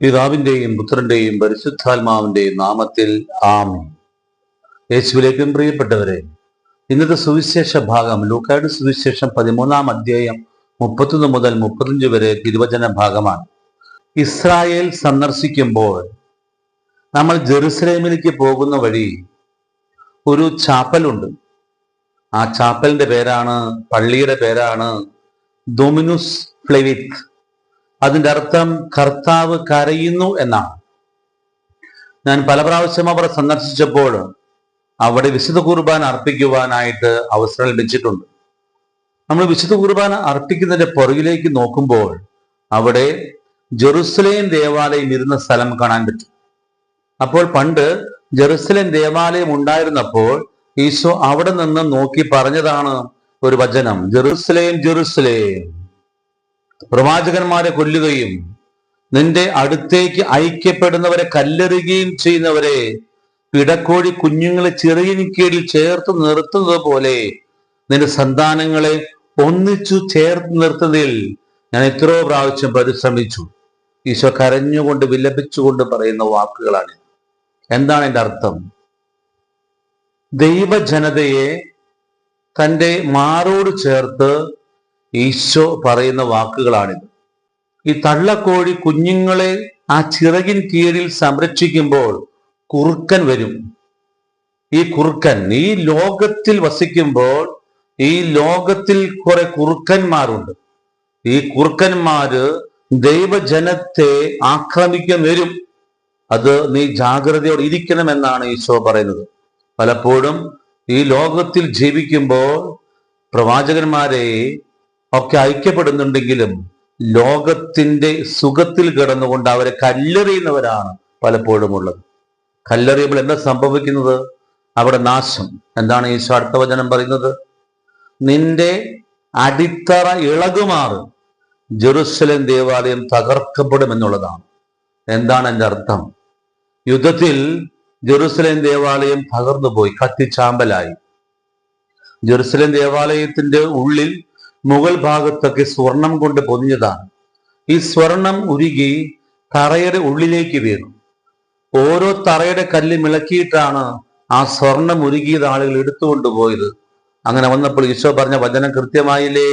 പിതാവിന്റെയും പുത്രന്റെയും പരിശുദ്ധാത്മാവിന്റെയും നാമത്തിൽ ആമി യേശുവിലേക്കും പ്രിയപ്പെട്ടവരെ ഇന്നത്തെ സുവിശേഷ ഭാഗം ലൂക്കായുടെ സുവിശേഷം പതിമൂന്നാം അധ്യായം മുപ്പത്തൊന്ന് മുതൽ മുപ്പത്തഞ്ച് വരെ തിരുവചന ഭാഗമാണ്. ഇസ്രായേൽ സന്ദർശിക്കുമ്പോൾ നമ്മൾ ജെറുസലേമിലേക്ക് പോകുന്ന വഴി ഒരു ചാപ്പലുണ്ട്. ആ ചാപ്പലിന്റെ പേരാണ് പള്ളിയുടെ പേരാണ് ഡൊമിനുസ് ഫ്ലെവിത്ത് അതിന്റെ അർത്ഥം കർത്താവ് കരയുന്നു എന്നാണ്. ഞാൻ പല പ്രാവശ്യം അവിടെ സന്ദർശിച്ചപ്പോൾ അവിടെ വിശുദ്ധ കുർബാന അർപ്പിക്കുവാനായിട്ട് അവസരം ലഭിച്ചിട്ടുണ്ട്. നമ്മൾ വിശുദ്ധ കുർബാന അർപ്പിക്കുന്നതിന്റെ പുറകിലേക്ക് നോക്കുമ്പോൾ അവിടെ ജെറുസലേം ദേവാലയം ഇരുന്ന സ്ഥലം കാണാൻ പറ്റും. അപ്പോൾ പണ്ട് ജെറുസലേം ദേവാലയം ഉണ്ടായിരുന്നപ്പോൾ ഈശോ അവിടെ നിന്ന് നോക്കി പറഞ്ഞതാണ് ഒരു വചനം ജെറുസലേം ജെറുസലേം. പ്രവാചകന്മാരെ കൊല്ലുകയും നിന്റെ അടുത്തേക്ക് ഐക്യപ്പെടുന്നവരെ കല്ലെറിയുകയും ചെയ്യുന്നവരെ പിടക്കോഴി കുഞ്ഞുങ്ങളെ ചെറിയനിക്കേടിൽ ചേർത്ത് നിർത്തുന്നത് പോലെ നിന്റെ സന്താനങ്ങളെ ഒന്നിച്ചു ചേർത്ത് നിർത്തുന്നതിൽ ഞാൻ എത്രയോ പ്രാവശ്യം പരിശ്രമിച്ചു. ഈശോ കരഞ്ഞുകൊണ്ട് വിലപിച്ചുകൊണ്ട് പറയുന്ന വാക്കുകളാണ് എന്താണ് എന്റെ അർത്ഥം? ദൈവജനതയെ തന്റെ മാറോട് ചേർത്ത് ഈശോ പറയുന്ന വാക്കുകളാണിത്. ഈ തള്ളക്കോഴി കുഞ്ഞുങ്ങളെ ആ ചിറകിൻ കീഴിൽ സംരക്ഷിക്കുമ്പോൾ കുറുക്കൻ വരും. ഈ കുറുക്കൻ ഈ ലോകത്തിൽ വസിക്കുമ്പോൾ ഈ ലോകത്തിൽ കുറെ കുറുക്കന്മാരുണ്ട്. ഈ കുറുക്കന്മാര് ദൈവജനത്തെ ആക്രമിക്കാൻ വരും. അത് നീ ജാഗ്രതയോടെ ഇരിക്കണമെന്നാണ് ഈശോ പറയുന്നത്. പലപ്പോഴും ഈ ലോകത്തിൽ ജീവിക്കുമ്പോൾ പ്രവാചകന്മാരെ ഒക്കെ ഐക്യപ്പെടുന്നുണ്ടെങ്കിലും ലോകത്തിന്റെ സുഖത്തിൽ കിടന്നുകൊണ്ട് അവരെ കല്ലെറിയുന്നവരാണ് പലപ്പോഴും ഉള്ളത് കല്ലെറിയുമ്പോൾ എന്താ സംഭവിക്കുന്നത്? അവിടെ നാശം. എന്താണ് ഈശോ അടുത്ത വചനം പറയുന്നത്? നിന്റെ അടിത്തറ ഇളകുമാറ് ജെറുസലേം ദേവാലയം തകർക്കപ്പെടും എന്നുള്ളതാണ്. എന്താണ് എന്റെ അർത്ഥം? യുദ്ധത്തിൽ ജെറുസലേം ദേവാലയം തകർന്നു പോയി കത്തിച്ചാമ്പലായി. ജെറുസലേം ദേവാലയത്തിന്റെ ഉള്ളിൽ മുകൾ ഭാഗത്തൊക്കെ സ്വർണം കൊണ്ട് പൊതിഞ്ഞതാണ്. ഈ സ്വർണം ഉരുകി തറയുടെ ഉള്ളിലേക്ക് വീണു. ഓരോ തറയുടെ കല്ല് മിളക്കിയിട്ടാണ് ആ സ്വർണം ഉരുകിയത് ആളുകൾ എടുത്തുകൊണ്ടുപോയത് അങ്ങനെ വന്നപ്പോൾ ഈശോ പറഞ്ഞ വചനം കൃത്യമായില്ലേ?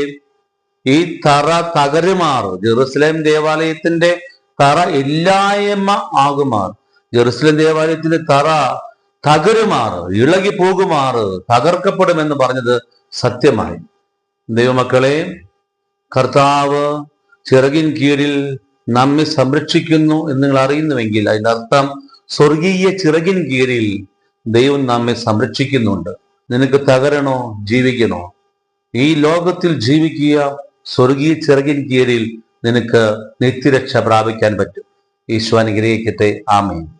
ഈ തറ തകരുമാർ ജെറുസലേം ദേവാലയത്തിന്റെ തറ ഇല്ലായ്മ ആകുമാർ ജെറുസലേം ദേവാലയത്തിന്റെ തറ തകരുമാറ് ഇളകി പോകുമാറ് തകർക്കപ്പെടുമെന്ന് പറഞ്ഞത് സത്യമായി. ദൈവമക്കളെ കർത്താവ് ചിറകിൻ കീഴിൽ നമ്മെ സംരക്ഷിക്കുന്നു എന്ന് നിങ്ങൾ അറിയുന്നുവെങ്കിൽ അർത്ഥം സ്വർഗീയ ചിറകിൻ കീഴിൽ ദൈവം നമ്മെ സംരക്ഷിക്കുന്നുണ്ട്. നിനക്ക് തകരണോ? ജീവിക്കണോ? ഈ ലോകത്തിൽ ജീവിക്കുക സ്വർഗീയ ചിറകിൻ കീഴിൽ നിനക്ക് നിത്യരക്ഷ പ്രാപിക്കാൻ പറ്റും. ഈശോ അനുഗ്രഹിക്കട്ടെ. ആമേൻ.